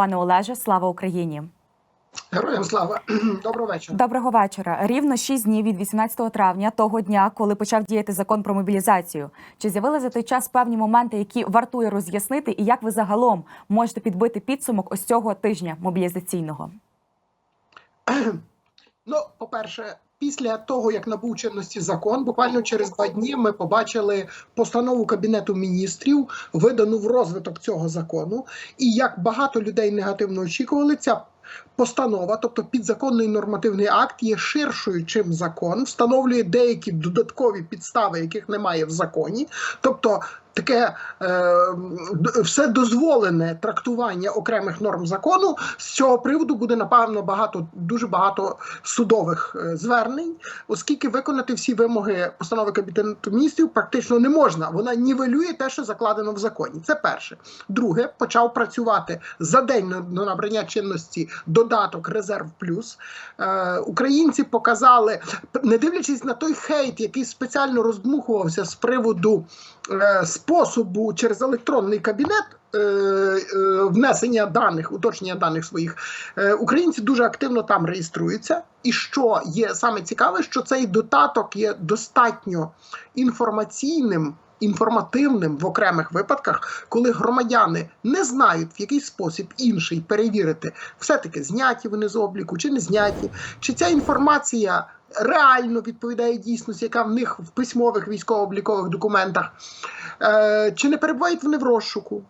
Пане Олеже, слава Україні! Героям слава доброго вечора. Доброго вечора. Рівно 6 днів від 18 травня, того дня, коли почав діяти закон про мобілізацію. Чи з'явили за той час певні моменти, які вартує роз'яснити, і як ви загалом можете підбити підсумок ось цього тижня мобілізаційного? Ну, по-перше, після того, як набув чинності закон, буквально через два дні ми побачили постанову Кабінету міністрів, видану в розвиток цього закону. І як багато людей негативно очікували, ця постанова, тобто підзаконний нормативний акт, є ширшою, чим закон, встановлює деякі додаткові підстави, яких немає в законі. Тобто таке е, все дозволене трактування окремих норм закону з цього приводу буде напевно багато дуже багато судових е, звернень, оскільки виконати всі вимоги постанови кабінету міністрів практично не можна. Вона нівелює те, що закладено в законі. Це перше. Друге, почав працювати за день до набрання чинності додаток Резерв Плюс. Е, українці показали, не дивлячись на той хейт, який спеціально роздмухувався з приводу способу через електронний кабінет. е, е, Внесення даних, уточнення даних своїх Е, українці дуже активно там реєструються. І що є саме цікаве, що цей додаток є достатньо інформаційним. Інформативним в окремих випадках, коли громадяни не знають, в який спосіб інший перевірити, все-таки зняті вони з обліку чи не зняті, чи ця інформація реально відповідає дійсності, яка в них в письмових військово-облікових документах, е, чи не перебувають вони в розшуку.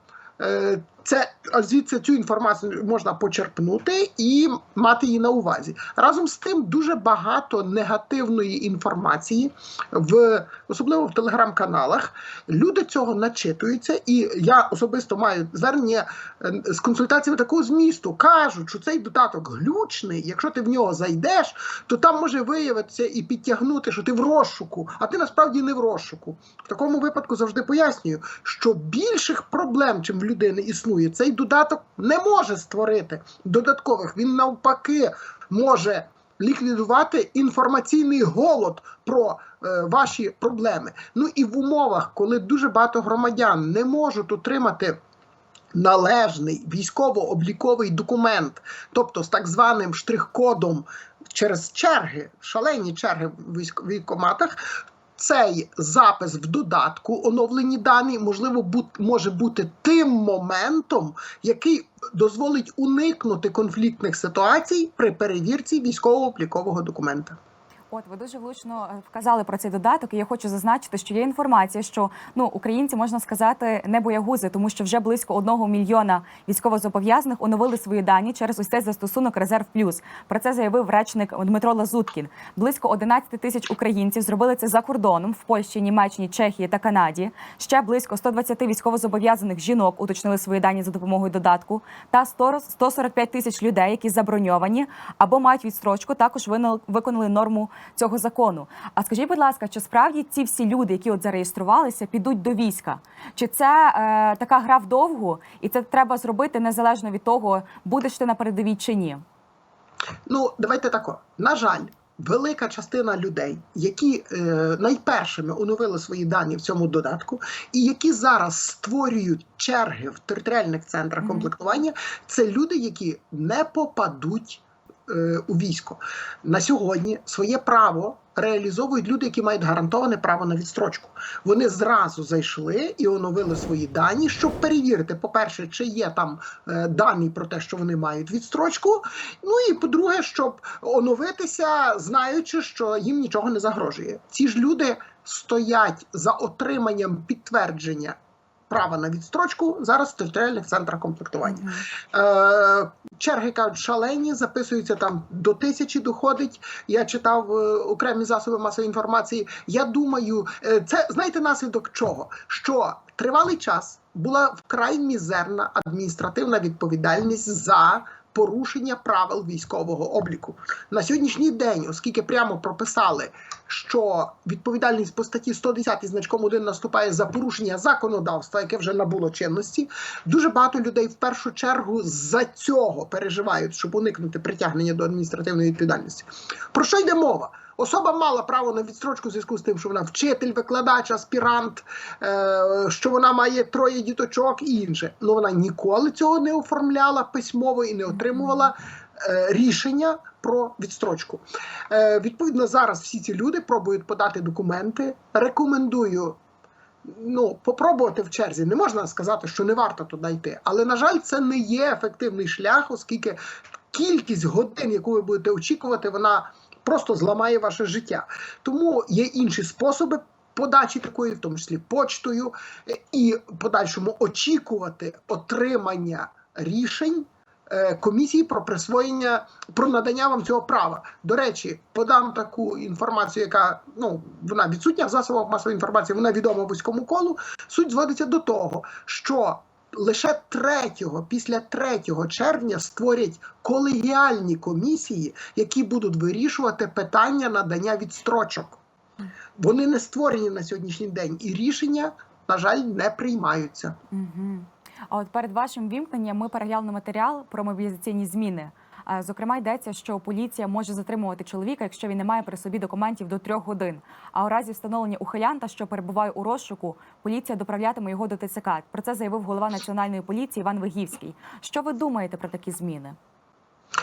Це звідси цю інформацію можна почерпнути і мати її на увазі. Разом з тим дуже багато негативної інформації, в особливо в телеграм-каналах. Люди цього начитуються, і я особисто маю звернення е, з консультаціями такого змісту. кажуть, що цей додаток глючний. Якщо ти в нього зайдеш, то там може виявитися і підтягнути, що ти в розшуку, а ти насправді не в розшуку. В такому випадку завжди пояснюю, що більших проблем, чим в людини існує, цей додаток не може створити додаткових. Він навпаки може ліквідувати інформаційний голод про е, ваші проблеми. Ну і в умовах, коли дуже багато громадян не можуть отримати. Належний військово-обліковий документ, тобто з так званим штрих-кодом через черги, шалені черги в військ- військкоматах, цей запис в додатку, оновлені дані, можливо, бут, може бути тим моментом, який дозволить уникнути конфліктних ситуацій при перевірці військово-облікового документа. От ви дуже влучно е, вказали про цей додаток, і я хочу зазначити, що є інформація, що ну українці можна сказати не боягузи, тому що вже близько одного мільйона військовозобов'язаних оновили свої дані через ось цей застосунок Резерв Плюс. Про це заявив речник Дмитро Лазуткін. Близько 11 тисяч українців зробили це за кордоном в Польщі, Німеччині, Чехії та Канаді. Ще близько 120 військовозобов'язаних жінок уточнили свої дані за допомогою додатку. Та 100 145 тисяч людей, які заброньовані або мають відстрочку, також виконали норму цього закону. А скажіть, будь ласка, чи справді ці всі люди, які от зареєструвалися, підуть до війська? Чи це е, така гра вдовгу, і це треба зробити незалежно від того, будеш ти на передовій чи ні? Ну, давайте тако. На жаль, велика частина людей, які е, найпершими оновили свої дані в цьому додатку, і які зараз створюють черги в територіальних центрах комплектування, це люди, які не попадуть у військо. На сьогодні своє право. Реалізовують люди, які мають гарантоване право на відстрочку. Вони зразу зайшли і оновили свої дані, щоб перевірити, по-перше, чи є там е, дані про те, що вони мають відстрочку, Ну і по-друге, щоб оновитися, знаючи, що їм нічого не загрожує. Ці ж люди стоять за отриманням підтвердження права на відстрочку зараз в територіальних центрах комплектування. Е, черги кажуть, шалені, записуються там до тисячі доходить. Я читав е, окремі засоби масової інформації. Я думаю, е, це знаєте наслідок чого? Що тривалий час була вкрай мізерна адміністративна відповідальність за. Порушення правил військового обліку на сьогоднішній день, оскільки прямо прописали, що відповідальність по статті 110 значком 1 наступає за порушення законодавства, яке вже набуло чинності. Дуже багато людей в першу чергу за цього переживають, щоб уникнути притягнення до адміністративної відповідальності. Про що йде мова? Особа мала право на відстрочку в зв'язку з тим, що вона вчитель, викладач, аспірант, е, що вона має троє діточок і інше. Ну вона ніколи цього не оформляла письмово і не отримувала рішення про відстрочку. Е, відповідно, зараз всі ці люди пробують подати документи. Рекомендую. Ну, попробувати в черзі не можна сказати, що не варто туди йти. Але на жаль, це не є ефективний шлях, оскільки кількість годин, яку ви будете очікувати, вона просто зламає ваше життя. Тому є інші способи подачі такої, в тому числі почтою, е, і подальшому очікувати отримання рішень. Е, Комісії про присвоєння про надання вам цього права. До речі, подам таку інформацію, яка ну вона відсутня в засобах масової інформації, вона відома вузькому колу. Суть зводиться до того, що лише 3, після 3 червня створять колегіальні комісії, які будуть вирішувати питання надання відстрочок. Вони не створені на сьогоднішній день, і рішення, на жаль, не приймаються. Угу. А от перед вашим вімкненням ми переглянули матеріал про мобілізаційні зміни. Зокрема, йдеться, що поліція може затримувати чоловіка, якщо він не має при собі документів до трьох годин. А у разі встановлення ухилянта, що перебуває у розшуку, поліція доправлятиме його до ТЦК. Про це заявив голова національної поліції Іван Вигівський. Що ви думаєте про такі зміни?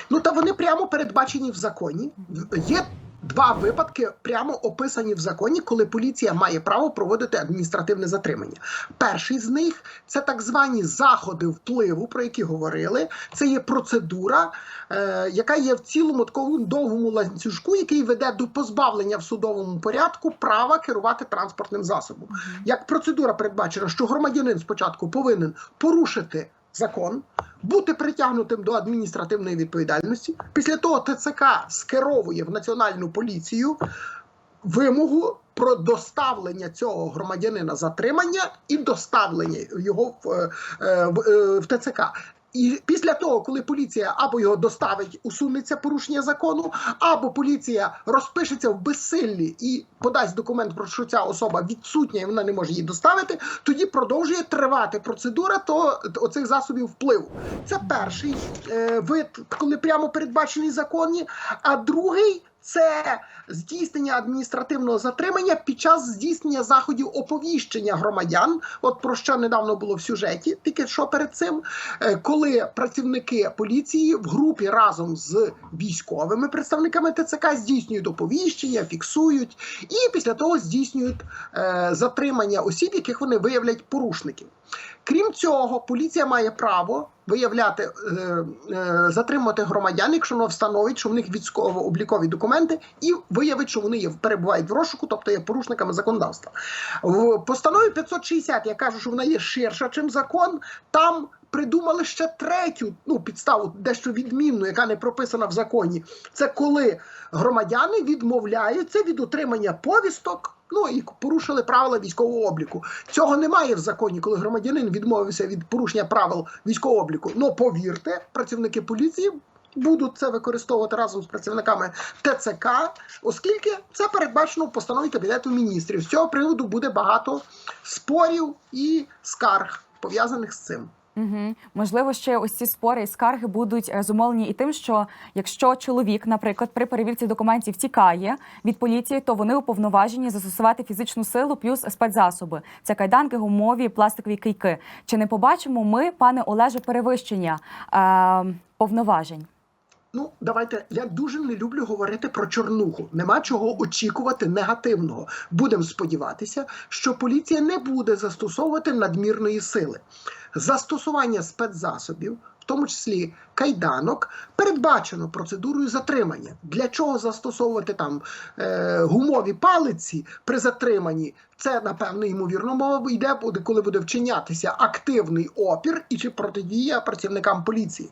Ну та вони прямо передбачені в законі. Є два випадки, прямо описані в законі, коли поліція має право проводити адміністративне затримання. Перший з них це так звані заходи впливу, про які говорили. Це є процедура, е, яка є в цілому такому довгому ланцюжку, який веде до позбавлення в судовому порядку права керувати транспортним засобом. Як процедура передбачена, що громадянин спочатку повинен порушити закон, бути притягнутим до адміністративної відповідальності. Після того ТЦК скеровує в національну поліцію вимогу про доставлення цього громадянина затримання і доставлення його в, е, е, в, е, в ТЦК. І після того, коли поліція або його доставить, усунеться порушення закону, або поліція розпишеться в безсиллі і подасть документ про що ця особа відсутня і вона не може її доставити, тоді продовжує тривати процедура то оцих засобів впливу. Це перший е, вид, коли прямо передбачений законі. А другий це здійснення адміністративного затримання під час здійснення заходів оповіщення громадян. От про що недавно було в сюжеті, тільки що перед цим, е, коли працівники поліції в групі разом з військовими представниками ТЦК здійснюють оповіщення, фіксують і після того здійснюють е, затримання осіб, яких вони виявлять порушників. Крім цього, поліція має право виявляти, е, е, затримувати громадян, якщо воно встановить, що в них військово-облікові документи, і виявить, що вони є перебувають в розшуку, тобто є порушниками законодавства. В постанові 560, я кажу, що вона є ширша, чим закон. Там придумали ще третю ну, підставу, дещо відмінну, яка не прописана в законі. Це коли громадяни відмовляються від отримання повісток. Ну і порушили правила військового обліку. Цього немає в законі, коли громадянин відмовився від порушення правил військового обліку. Ну повірте, працівники поліції будуть це використовувати разом з працівниками ТЦК, оскільки це передбачено в постанові кабінету міністрів. З цього приводу буде багато спорів і скарг пов'язаних з цим. Угу. Можливо, ще ось ці спори і скарги будуть е, зумовлені і тим, що якщо чоловік, наприклад, при перевірці документів тікає від поліції, то вони уповноважені застосувати фізичну силу плюс спецзасоби. Це кайданки, гумові, пластикові кийки. Чи не побачимо ми, пане Олеже, перевищення е, повноважень? Ну, давайте. Я дуже не люблю говорити про чорнуху. Нема чого очікувати негативного. Будемо сподіватися, що поліція не буде застосовувати надмірної сили. Застосування спецзасобів, в тому числі кайданок, передбачено процедурою затримання. Для чого застосовувати там е, гумові палиці при затриманні? Це напевно ймовірно мова йде, буде, коли буде вчинятися активний опір і чи протидія працівникам поліції.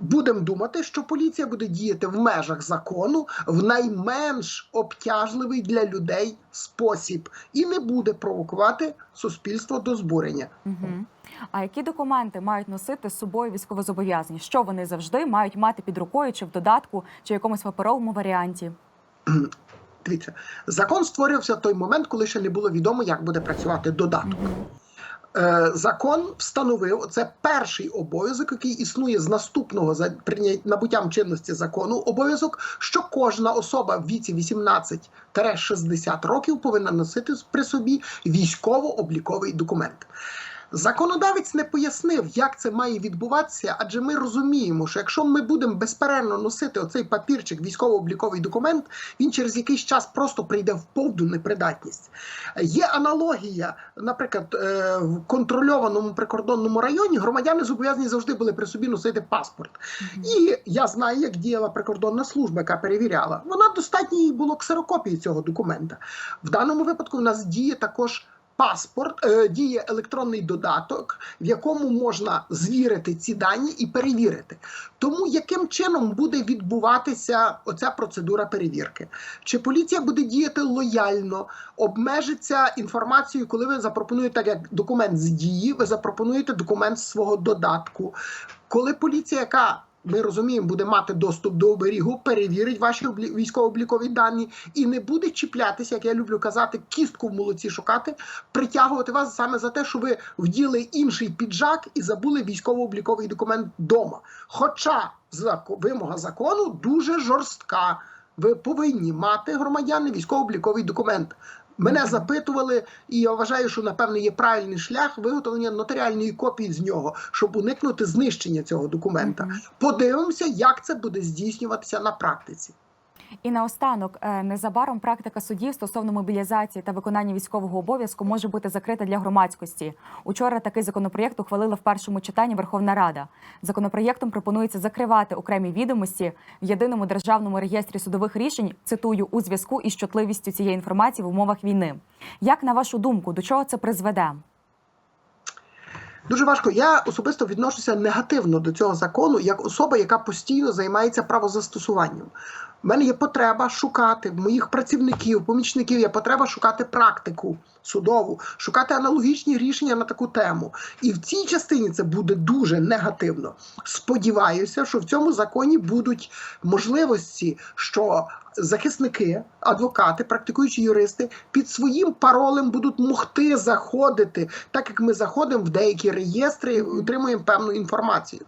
Будемо думати, що поліція буде діяти в межах закону в найменш обтяжливий для людей спосіб і не буде провокувати суспільство до збурення. Угу. А які документи мають носити з собою військовозобов'язані? Що вони завжди мають мати під рукою, чи в додатку, чи в якомусь паперовому варіанті? Дивіться, закон створювався в той момент, коли ще не було відомо, як буде працювати додаток. Е, закон встановив це перший обов'язок, який існує з наступного за набуттям чинності закону. Обов'язок, що кожна особа в віці 18-60 років повинна носити при собі військово-обліковий документ. Законодавець не пояснив, як це має відбуватися, адже ми розуміємо, що якщо ми будемо безперервно носити оцей папірчик, військово-обліковий документ, він через якийсь час просто прийде в повну непридатність. Є аналогія, наприклад, е, в контрольованому прикордонному районі громадяни зобов'язані завжди були при собі носити паспорт. І я знаю, як діяла прикордонна служба, яка перевіряла. Вона достатньо їй було ксерокопії цього документа. В даному випадку в нас діє також. Паспорт е, діє електронний додаток, в якому можна звірити ці дані і перевірити. Тому яким чином буде відбуватися оця процедура перевірки? Чи поліція буде діяти лояльно, обмежиться інформацією, коли ви запропонуєте як документ з дії, ви запропонуєте документ з свого додатку. Коли поліція, яка ми розуміємо, буде мати доступ до оберігу, перевірить ваші облі- військово-облікові дані і не буде чіплятися, як я люблю казати, кістку в молоці шукати, притягувати вас саме за те, що ви вділи інший піджак і забули військово-обліковий документ вдома. Хоча вимога закону дуже жорстка. Ви повинні мати громадяни військово-обліковий документ. Мене запитували, і я вважаю, що напевно є правильний шлях виготовлення нотаріальної копії з нього, щоб уникнути знищення цього документа. Подивимося, як це буде здійснюватися на практиці. І наостанок, е, незабаром практика судів стосовно мобілізації та виконання військового обов'язку може бути закрита для громадськості. Учора такий законопроєкт ухвалила в першому читанні Верховна Рада. Законопроєктом пропонується закривати окремі відомості в єдиному державному реєстрі судових рішень. Цитую у зв'язку із чутливістю цієї інформації в умовах війни. Як на вашу думку, до чого це призведе? Дуже важко. Я особисто відношуся негативно до цього закону як особа, яка постійно займається правозастосуванням. У мене є потреба шукати моїх працівників, помічників, є потреба шукати практику судову, шукати аналогічні рішення на таку тему. І в цій частині це буде дуже негативно. Сподіваюся, що в цьому законі будуть можливості, що захисники, адвокати, практикуючі юристи під своїм паролем будуть могти заходити, так як ми заходимо в деякі реєстри, отримуємо певну інформацію.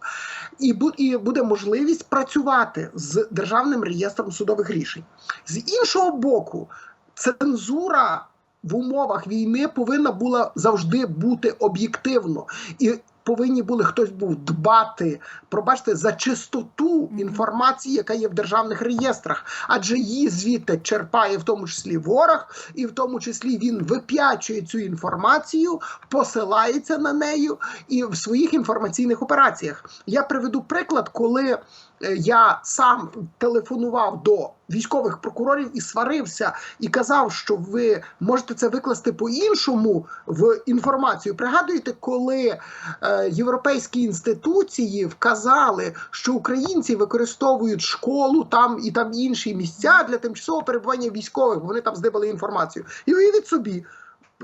І буде можливість працювати з державним реєстром судових рішень. З іншого боку, цензура в умовах війни повинна була завжди бути об'єктивно. І повинні були хтось був дбати, пробачте, за чистоту інформації, яка є в державних реєстрах, адже її звідти черпає в тому числі ворог, і в тому числі він вип'ячує цю інформацію, посилається на нею і в своїх інформаційних операціях. Я приведу приклад, коли е, я сам телефонував до військових прокурорів і сварився, і казав, що ви можете це викласти по-іншому в інформацію. Пригадуєте, коли е, європейські інституції вказали, що українці використовують школу там і там інші місця для тимчасового перебування військових, бо вони там здибали інформацію. І уявіть собі.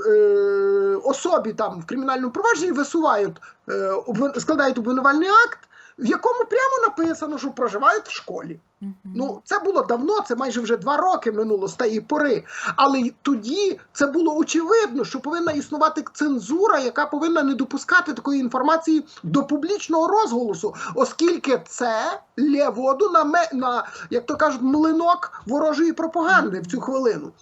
е, Особі там в кримінальному провадженні висувають, е, складають обвинувальний акт, в якому прямо написано, що проживають в школі. Ну, це було давно, це майже вже два роки минуло з тієї пори. Але тоді це було очевидно, що повинна існувати цензура, яка повинна не допускати такої інформації до публічного розголосу, оскільки це лє воду на, на як то кажуть, млинок ворожої пропаганди в цю хвилину.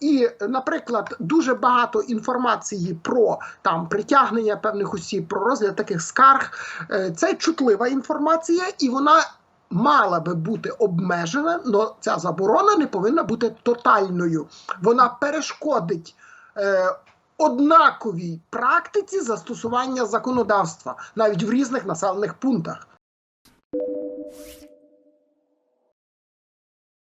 І, наприклад, дуже багато інформації про там притягнення певних осіб, про розгляд таких скарг. е, Це чутлива інформація, і вона мала би бути обмежена, але ця заборона не повинна бути тотальною. Вона перешкодить. Е, Однаковій практиці застосування законодавства навіть в різних населених пунктах.